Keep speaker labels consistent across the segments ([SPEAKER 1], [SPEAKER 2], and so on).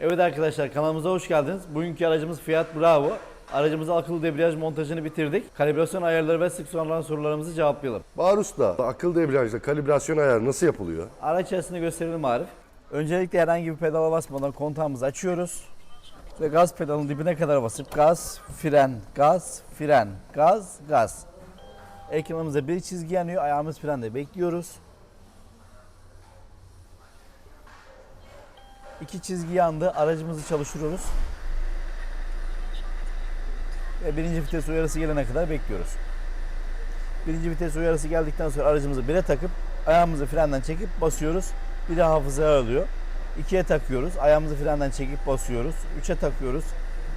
[SPEAKER 1] Evet arkadaşlar kanalımıza hoş geldiniz. Bugünkü aracımız Fiat Bravo. Aracımıza akıllı debriyaj montajını bitirdik. Kalibrasyon ayarları ve sık sorulan sorularımızı cevaplayalım.
[SPEAKER 2] Bahar Usta, akıl debriyajda kalibrasyon ayarı nasıl yapılıyor?
[SPEAKER 1] Araç içerisinde gösterelim Arif. Öncelikle herhangi bir pedala basmadan kontağımızı açıyoruz. Ve gaz pedalının dibine kadar basıp gaz, fren, gaz, fren, gaz, gaz. Ekranımızda bir çizgi yanıyor. Ayağımız frende bekliyoruz. İki çizgi yandı. Aracımızı çalıştırıyoruz. Ve birinci vites uyarısı gelene kadar bekliyoruz. Birinci vites uyarısı geldikten sonra aracımızı bire takıp ayağımızı frenden çekip basıyoruz. Bir de hafızaya alıyor. İkiye takıyoruz. Ayağımızı frenden çekip basıyoruz. Üçe takıyoruz.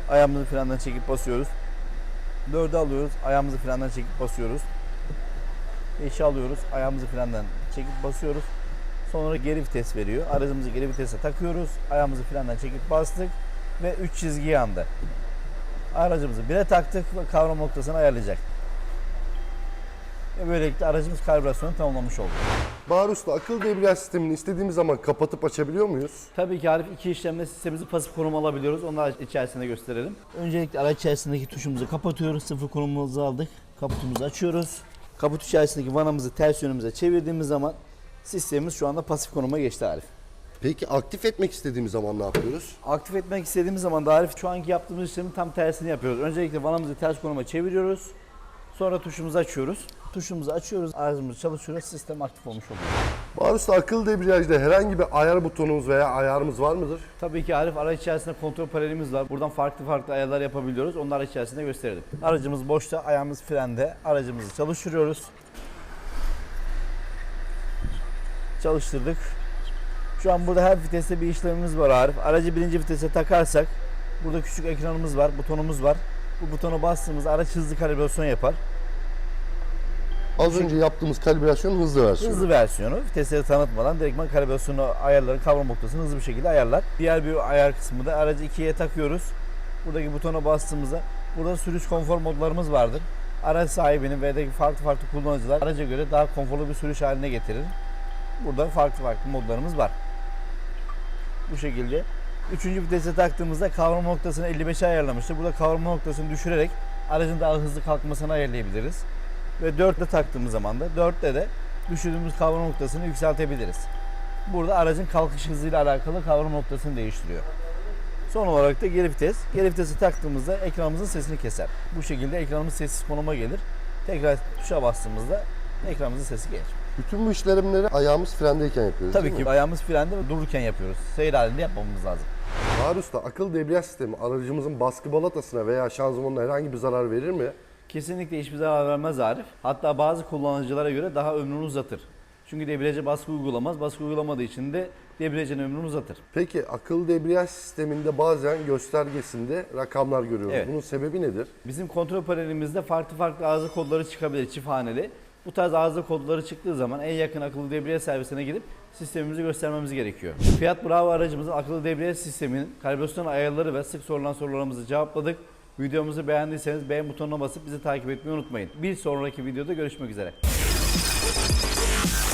[SPEAKER 1] Ayağımızı frenden çekip basıyoruz. Dörde alıyoruz. Ayağımızı frenden çekip basıyoruz. Beşi alıyoruz. Ayağımızı frenden çekip basıyoruz. Sonra geri vites veriyor. Aracımızı geri vitese takıyoruz. Ayağımızı frenden çekip bastık. Ve üç çizgi yandı. Aracımızı bire taktık ve kavram noktasını ayarlayacak. Ve böylelikle aracımız kalibrasyonu tamamlamış oldu.
[SPEAKER 2] Bahar Usta, akıl debriyaj sistemini istediğimiz zaman kapatıp açabiliyor muyuz?
[SPEAKER 1] Tabii ki Arif iki işlemde sistemimizi pasif konum alabiliyoruz. Da içerisinde gösterelim. Öncelikle araç içerisindeki tuşumuzu kapatıyoruz. Sıfır konumumuzu aldık. Kaputumuzu açıyoruz. Kaput içerisindeki vanamızı ters yönümüze çevirdiğimiz zaman sistemimiz şu anda pasif konuma geçti Arif.
[SPEAKER 2] Peki aktif etmek istediğimiz zaman ne yapıyoruz?
[SPEAKER 1] Aktif etmek istediğimiz zaman da Arif şu anki yaptığımız işlemin tam tersini yapıyoruz. Öncelikle vanamızı ters konuma çeviriyoruz. Sonra tuşumuzu açıyoruz. Tuşumuzu açıyoruz, aracımızı çalıştırıyoruz, sistem aktif olmuş oluyor.
[SPEAKER 2] Bahar Usta, akıl debriyajda herhangi bir ayar butonumuz veya ayarımız var mıdır?
[SPEAKER 1] Tabii ki Arif araç içerisinde kontrol panelimiz var. Buradan farklı farklı ayarlar yapabiliyoruz. Onları içerisinde gösterelim. Aracımız boşta, ayağımız frende. Aracımızı çalıştırıyoruz. Çalıştırdık. Şu an burada her viteste bir işlemimiz var Arif. Aracı birinci vitese takarsak burada küçük ekranımız var, butonumuz var. Bu butona bastığımız araç hızlı kalibrasyon yapar.
[SPEAKER 2] Az önce yaptığımız kalibrasyon hızlı versiyonu.
[SPEAKER 1] Hızlı versiyonu vitesleri tanıtmadan direktman kalibrasyonu ayarları kavram noktasını hızlı bir şekilde ayarlar. Diğer bir ayar kısmı da aracı ikiye takıyoruz. Buradaki butona bastığımızda burada sürüş konfor modlarımız vardır. Araç sahibinin ve farklı farklı kullanıcılar araca göre daha konforlu bir sürüş haline getirir. Burada farklı farklı modlarımız var. Bu şekilde. Üçüncü vitese taktığımızda kavrama noktasını 55'e ayarlamıştır. Burada kavrama noktasını düşürerek aracın daha hızlı kalkmasını ayarlayabiliriz. Ve 4'te taktığımız zaman da 4'te de düşürdüğümüz kavrama noktasını yükseltebiliriz. Burada aracın kalkış hızıyla alakalı kavrama noktasını değiştiriyor. Son olarak da geri vites. Geri vitesi taktığımızda ekranımızın sesini keser. Bu şekilde ekranımız sessiz konuma gelir. Tekrar tuşa bastığımızda ekranımızın sesi gelir.
[SPEAKER 2] Bütün bu işlemleri ayağımız frendeyken yapıyoruz
[SPEAKER 1] Tabii ki ayağımız frende ve dururken yapıyoruz. Seyir halinde yapmamız lazım.
[SPEAKER 2] Bahar Usta, akıl debriyaj sistemi aracımızın baskı balatasına veya şanzımanına herhangi bir zarar verir mi?
[SPEAKER 1] Kesinlikle hiçbir zarar vermez Arif. Hatta bazı kullanıcılara göre daha ömrünü uzatır. Çünkü debriyaja baskı uygulamaz. Baskı uygulamadığı için de debriyajın ömrünü uzatır.
[SPEAKER 2] Peki akıl debriyaj sisteminde bazen göstergesinde rakamlar görüyoruz.
[SPEAKER 1] Evet.
[SPEAKER 2] Bunun sebebi nedir?
[SPEAKER 1] Bizim kontrol panelimizde farklı farklı arıza kodları çıkabilir çift haneli. Bu tarz arıza kodları çıktığı zaman en yakın akıllı debriyaj servisine gidip sistemimizi göstermemiz gerekiyor. Fiat Bravo aracımızın akıllı debriyaj sisteminin kalibrasyon ayarları ve sık sorulan sorularımızı cevapladık. Videomuzu beğendiyseniz beğen butonuna basıp bizi takip etmeyi unutmayın. Bir sonraki videoda görüşmek üzere.